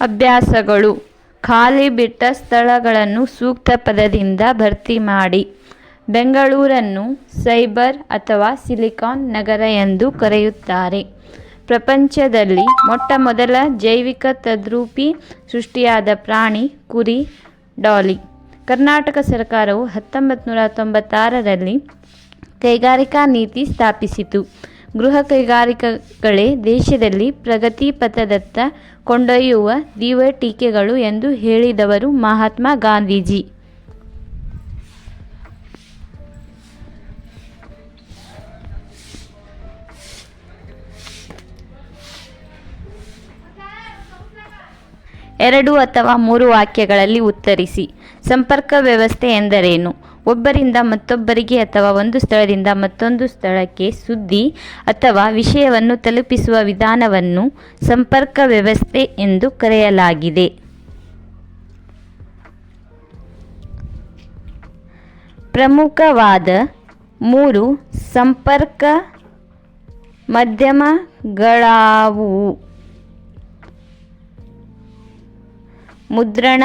ಅಭ್ಯಾಸಗಳು. ಖಾಲಿ ಬಿಟ್ಟ ಸ್ಥಳಗಳನ್ನು ಸೂಕ್ತ ಪದದಿಂದ ಭರ್ತಿ ಮಾಡಿ. ಬೆಂಗಳೂರನ್ನು ಸೈಬರ್ ಅಥವಾ ಸಿಲಿಕಾನ್ ನಗರ ಎಂದು ಕರೆಯುತ್ತಾರೆ. ಪ್ರಪಂಚದಲ್ಲಿ ಮೊಟ್ಟ ಮೊದಲ ಜೈವಿಕ ತದ್ರೂಪಿ ಸೃಷ್ಟಿಯಾದ ಪ್ರಾಣಿ ಕುರಿ ಡಾಲಿ. ಕರ್ನಾಟಕ ಸರ್ಕಾರವು ಹತ್ತೊಂಬತ್ತು ನೂರ ತೊಂಬತ್ತಾರರಲ್ಲಿ ಕೈಗಾರಿಕಾ ನೀತಿ ಸ್ಥಾಪಿಸಿತು. ಗೃಹ ಕೈಗಾರಿಕೆಗಳೇ ದೇಶದಲ್ಲಿ ಪ್ರಗತಿ ಪಥದತ್ತ ಕೊಂಡೊಯ್ಯುವ ದಿವ್ಯ ಟೀಕೆಗಳು ಎಂದು ಹೇಳಿದವರು ಮಹಾತ್ಮ ಗಾಂಧೀಜಿ. ಎರಡು ಅಥವಾ ಮೂರು ವಾಕ್ಯಗಳಲ್ಲಿ ಉತ್ತರಿಸಿ. ಸಂಪರ್ಕ ವ್ಯವಸ್ಥೆ ಎಂದರೇನು? ಒಬ್ಬರಿಂದ ಮತ್ತೊಬ್ಬರಿಗೆ ಅಥವಾ ಒಂದು ಸ್ಥಳದಿಂದ ಮತ್ತೊಂದು ಸ್ಥಳಕ್ಕೆ ಸುದ್ದಿ ಅಥವಾ ವಿಷಯವನ್ನು ತಲುಪಿಸುವ ವಿಧಾನವನ್ನು ಸಂಪರ್ಕ ವ್ಯವಸ್ಥೆ ಎಂದು ಕರೆಯಲಾಗಿದೆ. ಪ್ರಮುಖವಾದ ಮೂರು ಸಂಪರ್ಕ ಮಾಧ್ಯಮಗಳಾವುವು ಮುದ್ರಣ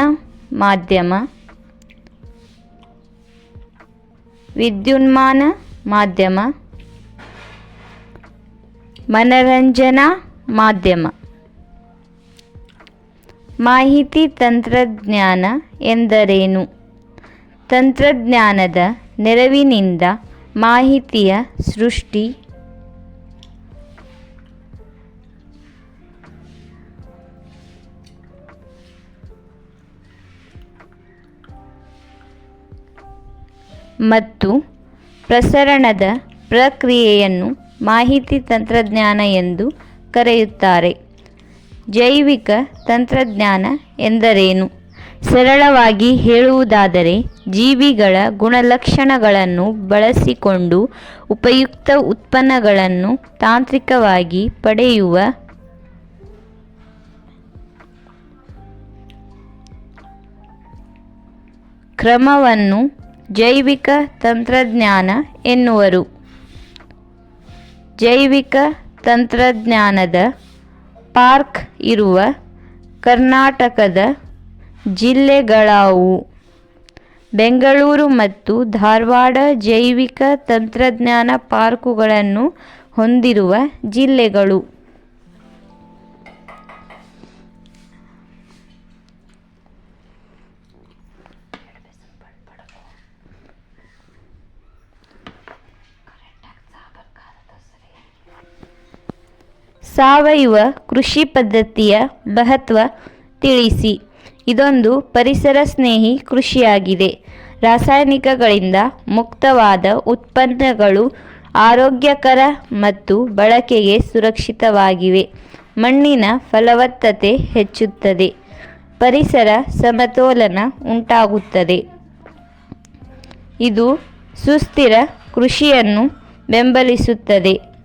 ಮಾಧ್ಯಮ ವಿದ್ಯುನ್ಮಾನ ಮಾಧ್ಯಮ ಮನರಂಜನಾ ಮಾಧ್ಯಮ. ಮಾಹಿತಿ ತಂತ್ರಜ್ಞಾನ ಎಂದರೇನು? ತಂತ್ರಜ್ಞಾನದ ನೆರವಿನಿಂದ ಮಾಹಿತಿಯ ಸೃಷ್ಟಿ ಮತ್ತು ಪ್ರಸರಣದ ಪ್ರಕ್ರಿಯೆಯನ್ನು ಮಾಹಿತಿ ತಂತ್ರಜ್ಞಾನ ಎಂದು ಕರೆಯುತ್ತಾರೆ. ಜೈವಿಕ ತಂತ್ರಜ್ಞಾನ ಎಂದರೇನು? ಸರಳವಾಗಿ ಹೇಳುವುದಾದರೆ ಜೀವಿಗಳ ಗುಣಲಕ್ಷಣಗಳನ್ನು ಬಳಸಿಕೊಂಡು ಉಪಯುಕ್ತ ಉತ್ಪನ್ನಗಳನ್ನು ತಾಂತ್ರಿಕವಾಗಿ ಪಡೆಯುವ ಕ್ರಮವನ್ನು ಜೈವಿಕ ತಂತ್ರಜ್ಞಾನ ಎನ್ನುವರು. ಜೈವಿಕ ತಂತ್ರಜ್ಞಾನದ ಪಾರ್ಕ್ ಇರುವ ಕರ್ನಾಟಕದ ಜಿಲ್ಲೆಗಳಾವು ಬೆಂಗಳೂರು ಮತ್ತು ಧಾರವಾಡ ಜೈವಿಕ ತಂತ್ರಜ್ಞಾನ ಪಾರ್ಕುಗಳನ್ನು ಹೊಂದಿರುವ ಜಿಲ್ಲೆಗಳು. ಸಾವಯವ ಕೃಷಿ ಪದ್ಧತಿಯ ಮಹತ್ವ ತಿಳಿಸಿ. ಇದೊಂದು ಪರಿಸರ ಸ್ನೇಹಿ ಕೃಷಿಯಾಗಿದೆ. ರಾಸಾಯನಿಕಗಳಿಂದ ಮುಕ್ತವಾದ ಉತ್ಪನ್ನಗಳು ಆರೋಗ್ಯಕರ ಮತ್ತು ಬಳಕೆಗೆ ಸುರಕ್ಷಿತವಾಗಿವೆ. ಮಣ್ಣಿನ ಫಲವತ್ತತೆ ಹೆಚ್ಚುತ್ತದೆ. ಪರಿಸರ ಸಮತೋಲನ ಉಂಟಾಗುತ್ತದೆ. ಇದು ಸುಸ್ಥಿರ ಕೃಷಿಯನ್ನು ಬೆಂಬಲಿಸುತ್ತದೆ.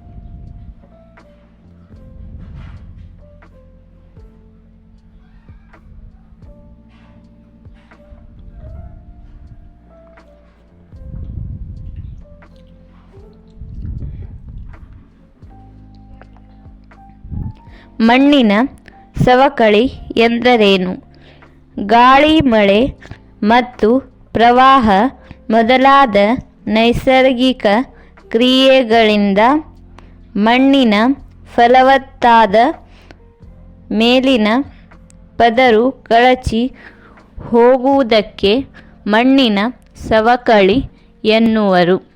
ಮಣ್ಣಿನ ಸವಕಳಿ ಎಂದರೇನು? ಗಾಳಿ, ಮಳೆ ಮತ್ತು ಪ್ರವಾಹ ಮೊದಲಾದ ನೈಸರ್ಗಿಕ ಕ್ರಿಯೆಗಳಿಂದ ಮಣ್ಣಿನ ಫಲವತ್ತಾದ ಮೇಲಿನ ಪದರು ಕಳಚಿ ಹೋಗುವುದಕ್ಕೆ ಮಣ್ಣಿನ ಸವಕಳಿ ಎನ್ನುವರು.